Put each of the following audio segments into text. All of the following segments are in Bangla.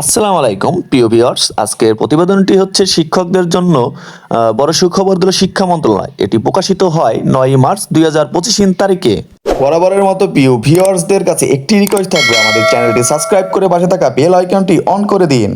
আসসালামু আলাইকুম, প্রিয় ভিউয়ার্স। আজকের প্রতিবেদনটি হচ্ছে শিক্ষকদের জন্য বড় সুখবর দিল শিক্ষা মন্ত্রণালয়। এটি প্রকাশিত হয় নয় মার্চ দুই হাজার পঁচিশ তারিখে। বরাবরের মতো প্রিয় ভিউয়ার্সদের কাছে একটি রিকোয়েস্ট থাকবে। আমাদের চ্যানেলটি সাবস্ক্রাইব করে পাশে থাকা বেল আইকনটি অন করে দিন।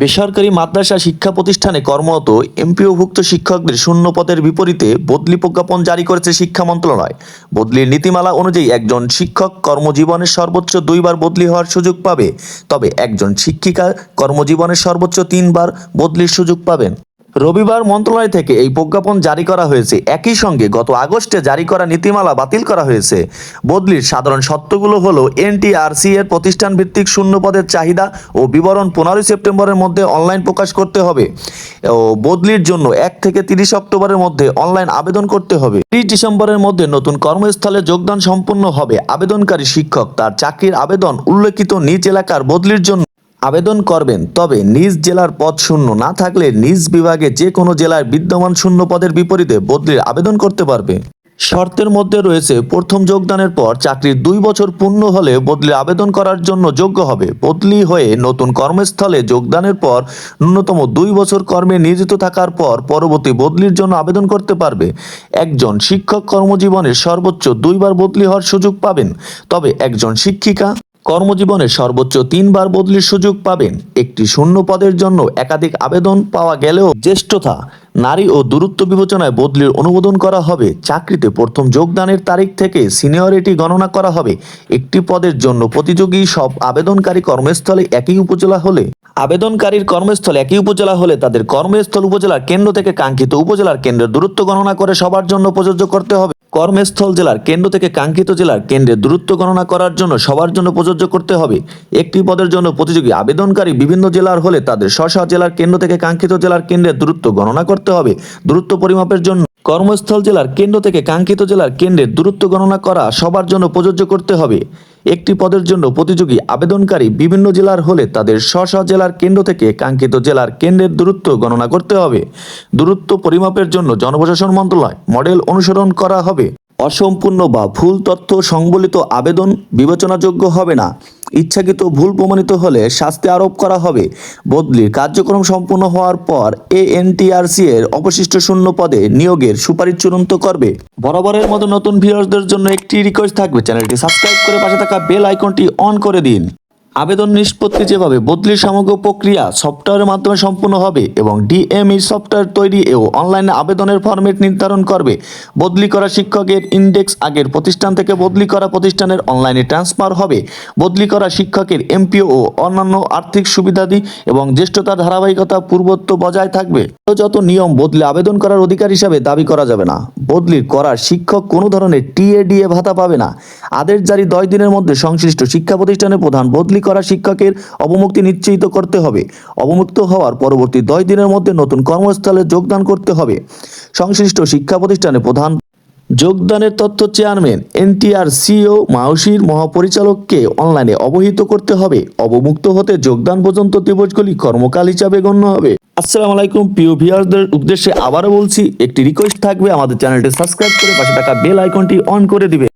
বেসরকারি মাদ্রাসা শিক্ষা প্রতিষ্ঠানে কর্মরত এমপিওভুক্ত শিক্ষকদের শূন্য পদের বিপরীতে বদলি প্রজ্ঞাপন জারি করেছে শিক্ষা মন্ত্রণালয়। বদলির নীতিমালা অনুযায়ী একজন শিক্ষক কর্মজীবনের সর্বোচ্চ দুইবার বদলি হওয়ার সুযোগ পাবে, তবে একজন শিক্ষিকা কর্মজীবনের সর্বোচ্চ তিনবার বদলির সুযোগ পাবেন। রবিবার মন্ত্রণালয় থেকে এই প্রজ্ঞাপন জারি করা হয়েছে। একই সঙ্গে গত আগস্টে জারি করা নীতিমালা বাতিল করা হয়েছে। বদলির সাধারণ সত্যগুলো হলো এনটিআরসি এর প্রতিষ্ঠান ভিত্তিক শূন্য পদের চাহিদা ও বিবরণ পনেরোই সেপ্টেম্বরের মধ্যে অনলাইন প্রকাশ করতে হবে। ও বদলির জন্য এক থেকে তিরিশ অক্টোবরের মধ্যে অনলাইন আবেদন করতে হবে। তিরিশ ডিসেম্বরের মধ্যে নতুন কর্মস্থলে যোগদান সম্পূর্ণ হবে আবেদনকারী শিক্ষক। তার চাকরির আবেদন উল্লেখিত নিজ এলাকার বদলির জন্য আবেদন করবেন, তবে নিজ জেলার পদ শূন্য। না থাকলে নিজ বিভাগে যে কোনো জেলায় বিদ্যমান শূন্য পদের বিপরীতে বদলির আবেদন করতে পারবে। শর্তের মধ্যে রয়েছে, প্রথম যোগদানের পর চাকরির দুই বছর পূর্ণ হলে বদলি আবেদন করার জন্য যোগ্য হবে। বদলি হয়ে নতুন কর্মস্থলে যোগদানের পর ন্যূনতম দুই বছর কর্মে নিয়োজিত থাকার পর পরবর্তী বদলির জন্য আবেদন করতে পারবে। একজন শিক্ষক কর্মজীবনের সর্বোচ্চ দুইবার বদলি হওয়ার সুযোগ পাবেন, তবে একজন শিক্ষিকা কর্মজীবনে সর্বোচ্চ তিনবার বদলির সুযোগ পাবেন। একটি শূন্য পদের জন্য একাধিক আবেদন পাওয়া গেলেও জ্যেষ্ঠতা, নারী ও দূরত্ব বিবেচনায় বদলির অনুমোদন করা হবে। চাকরিতে প্রথম যোগদানের তারিখ থেকে সিনিয়রিটি গণনা করা হবে। একটি পদের জন্য প্রতিযোগী সব আবেদনকারী কর্মস্থলে একই উপজেলা হলে, আবেদনকারীর কর্মস্থল একই উপজেলা হলে তাদের কর্মস্থল উপজেলার কেন্দ্র থেকে কাঙ্ক্ষিত উপজেলার কেন্দ্রের দূরত্ব গণনা করে সবার জন্য প্রযোজ্য করতে হবে। কর্মস্থল জেলার কেন্দ্র থেকে কাঙ্ক্ষিত জেলার কেন্দ্রে দূরত্ব গণনা করার জন্য সবার জন্য প্রযোজ্য করতে হবে। একটি পদের জন্য প্রতিযোগী আবেদনকারী বিভিন্ন জেলার হলে তাদের স্ব জেলার কেন্দ্র থেকে কাঙ্ক্ষিত জেলার কেন্দ্রে দূরত্ব গণনা করতে হবে। দূরত্ব পরিমাপের জন্য কর্মস্থল জেলার কেন্দ্র থেকে কাঙ্ক্ষিত জেলার কেন্দ্রের দূরত্ব গণনা করা সবার জন্য প্রযোজ্য করতে হবে। একটি পদের জন্য প্রতিযোগী আবেদনকারী বিভিন্ন জেলার হলে তাদের স্ব স্ব জেলার কেন্দ্র থেকে কাঙ্ক্ষিত জেলার কেন্দ্রের দূরত্ব গণনা করতে হবে। দূরত্ব পরিমাপের জন্য জনপ্রশাসন মন্ত্রণালয় মডেল অনুসরণ করা হবে। অসম্পূর্ণ বা ভুল তথ্য সংবলিত আবেদন বিবেচনাযোগ্য হবে না। ইচ্ছাকৃত ভুল প্রমাণিত হলে শাস্তি আরোপ করা হবে। বদলির কার্যক্রম সম্পূর্ণ হওয়ার পর এএনটিআরসি এর অবশিষ্ট শূন্য পদে নিয়োগের সুপারিশ চূড়ান্ত করবে। বরাবরের মতো নতুন ভিউয়ার্সদের জন্য একটি রিকোয়েস্ট থাকবে। চ্যানেলটি সাবস্ক্রাইব করে পাশে থাকা বেল আইকনটি অন করে দিন। আবেদন নিষ্পত্তি যেভাবে বদলির সমগ্র প্রক্রিয়া সফটওয়্যারের মাধ্যমে সম্পূর্ণ হবে এবং ডিএমই সফটওয়্যার তৈরি ও অনলাইনে আবেদনের ফরম্যাট নির্ধারণ করবে, বদলি করা শিক্ষকের ইন্ডেক্স আগের প্রতিষ্ঠান থেকে বদলি করা প্রতিষ্ঠানের অনলাইনে ট্রান্সফার হবে, বদলি করা শিক্ষকের এমপিও ও অন্যান্য আর্থিক সুবিধাদি এবং জ্যেষ্ঠতার ধারাবাহিকতা পূর্বত্ব বজায় থাকবে। যত নিয়ম বদলে আবেদন করার অধিকার হিসাবে দাবি করা যাবে না। বদলির করার শিক্ষক কোনো ধরনের টিএডিএ ভাতা পাবে না। আদেশ জারি দশ দিনের মধ্যে সংশ্লিষ্ট শিক্ষা প্রতিষ্ঠানের প্রধান বদলি করা শিক্ষকের অবমুক্তি নিশ্চিত করতে হবে। অবমুক্ত হওয়ার পরবর্তী দশ দিনের মধ্যে নতুন কর্মস্থলে যোগদান করতে হবে। সংশ্লিষ্ট শিক্ষা প্রতিষ্ঠানের প্রধান যোগদানের তথ্য চেয়ারম্যান, এনটিআর সিও মাউসির মহাপরিচালককে অনলাইনে অবহিত করতে হবে। অবমুক্ত হতে যোগদান পর্যন্ত দিবসগুলি কর্মকাল হিসাবে গণ্য হবে। আসসালাম আলাইকুম, প্রিয় ভিউয়ারদের উদ্দেশ্যে আবারও বলছি, একটি রিকোয়েস্ট থাকবে আমাদের চ্যানেলটি সাবস্ক্রাইব করে পাশে থাকা বেল আইকনটি অন করে দিবে।